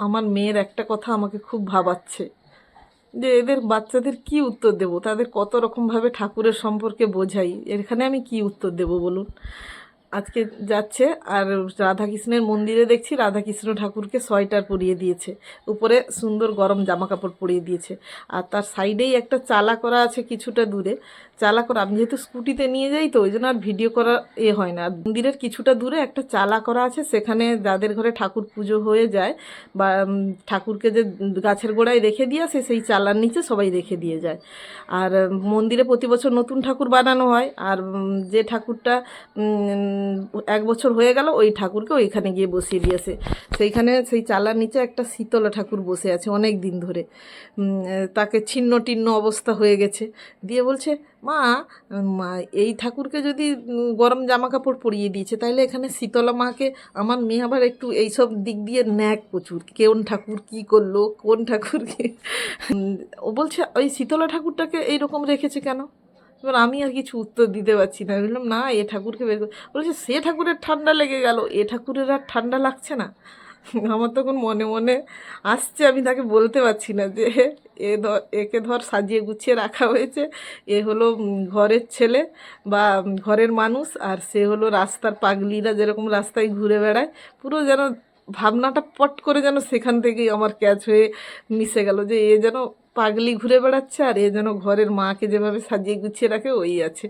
আমার মেয়ের একটা কথা আমাকে খুব ভাবাচ্ছে। যে এদের বাচ্চাদের কি উত্তর দেব? তাদের কত রকমভাবে ঠাকুরের সম্পর্কে বোঝাই? এখানে আমি কি উত্তর দেব বলুন? আজকে যাচ্ছে আর রাধাকৃষ্ণের মন্দিরে দেখছি রাধাকৃষ্ণ ঠাকুরকে সোয়েটার পরিয়ে দিয়েছে। উপরে সুন্দর গরম জামা কাপড় পরিয়ে দিয়েছে। আর তার সাইডেই একটা চালা করা আছে কিছুটা দূরে। চালা করা, আমি যেহেতু স্কুটিতে নিয়ে যাই তো, ওই জন্য আর ভিডিও করা এ হয় না। মন্দিরের কিছুটা দূরে একটা চালা করা আছে, সেখানে যাদের ঘরে ঠাকুর পুজো হয়ে যায় বা ঠাকুরকে যে গাছের গোড়ায় রেখে দিয়ে আসে, সেই চালার নিচে সবাই রেখে দিয়ে যায়। আর মন্দিরে প্রতি বছর নতুন ঠাকুর বানানো হয়। আর যে ঠাকুরটা এক বছর হয়ে গেল ওই ঠাকুরকে ওইখানে গিয়ে বসিয়ে দিয়েছে। সেইখানে সেই চালার নিচে একটা শীতলা ঠাকুর বসে আছে অনেক দিন ধরে। তাকে ছিন্ন টিন্ন অবস্থা হয়ে গেছে। দিয়ে বলছে মা এই ঠাকুরকে যদি গরম জামা কাপড় পরিয়ে দিয়েছে তাহলে এখানে শীতলা মাকে আমার মেয়ে আবার একটু এইসব দিক দিয়ে ন্যাক প্রচুর। কোন ঠাকুর কি করল কোন ঠাকুর কি উম, ও বলছে ওই শীতলা ঠাকুরটাকে এইরকম রেখেছে কেন? এবার আমি আর কিছু উত্তর দিতে পারছি না। বললাম, না, এ ঠাকুরকে বের কর। বলছে সে ঠাকুরের ঠান্ডা লেগে গেল। এ ঠাকুরের আর ঠান্ডা লাগছে না? আমার তখন মনে মনে আসছে। আমি তাকে বলতে পারছি না যে, এ ধর, একে ধর সাজিয়ে গুছিয়ে রাখা হয়েছে। এ হলো ঘরের ছেলে বা ঘরের মানুষ, আর সে হলো রাস্তার পাগলিরা যেরকম রাস্তায় ঘুরে বেড়ায়। পুরো যেন ভাবনাটা পট করে যেন সেখান থেকেই আমার ক্যাচ হয়ে মিশে গেল যে, এ যেন পাগলি ঘুরে বেড়াচ্ছে আর এ যেন ঘরের মাকে যেভাবে সাজিয়ে গুছিয়ে রাখে, ওই আছে।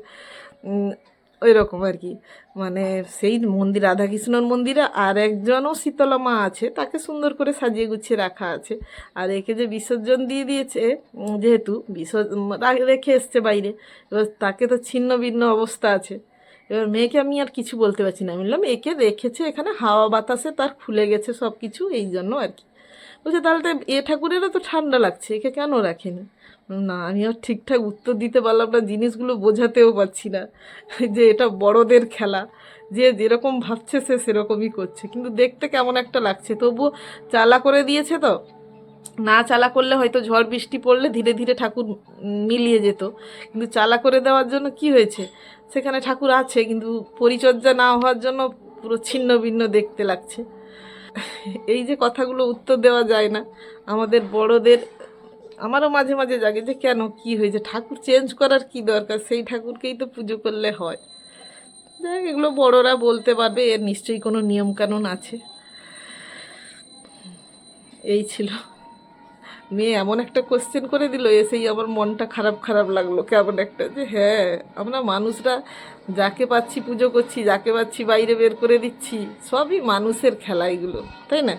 ওই রকম আর কি। মানে সেই মন্দির, রাধাকৃষ্ণর মন্দিরে, আর একজনও শীতলা মা আছে, তাকে সুন্দর করে সাজিয়ে গুছিয়ে রাখা আছে। আর একে যে বিসর্জন দিয়ে দিয়েছে যেহেতু বিসর্জন রেখে এসছে বাইরে, এবার তাকে তো ছিন্ন ভিন্ন অবস্থা আছে। এবার মেয়েকে আমি আর কিছু বলতে পারছি না। আমি বললাম, একে রেখেছে এখানে, হাওয়া বাতাসে তার খুলে গেছে সব কিছু এই জন্য আর কি। বলছে, তাহলে তো এ ঠাকুরেরও তো ঠান্ডা লাগছে, একে কেন রাখেনি না, আমি আর ঠিকঠাক উত্তর দিতে পারলাম না, জিনিসগুলো বোঝাতেও পারছি না, যে এটা বড়দের খেলা, যে যেরকম ভাবছে সে সেরকমই করছে, কিন্তু দেখতে কেমন একটা লাগছে। তবুও চালা করে দিয়েছে তো, না চালা করলে হয়তো ঝড় বৃষ্টি পড়লে ধীরে ধীরে ঠাকুর মিলিয়ে যেত, কিন্তু চালা করে দেওয়ার জন্য কি হয়েছে? সেখানে ঠাকুর আছে, কিন্তু পরিচর্যা না হওয়ার জন্য পুরো ছিন্ন ভিন্ন দেখতে লাগছে। এই যে কথাগুলো উত্তর দেওয়া যায় না, আমাদের বড়দের, আমারও মাঝে মাঝে জাগে যে কেন কি হয়েছে? ঠাকুর চেঞ্জ করার কি দরকার? সেই ঠাকুরকেই তো পুজো করলে হয়। যাই এগুলো বড়রা বলতে পারবে, এর নিশ্চয়ই কোনো নিয়মকানুন আছে। এই ছিল মেয়ে এমন একটা কোশ্চেন করে দিল, এসেই আমার মনটা খারাপ খারাপ লাগল। কেমন একটা যে হ্যাঁ আমরা মানুষরা যাকে পাচ্ছি পুজো করছি, যাকে পাচ্ছি বাইরে বের করে দিচ্ছি, সবই মানুষের খেলা এগুলো, তাই না?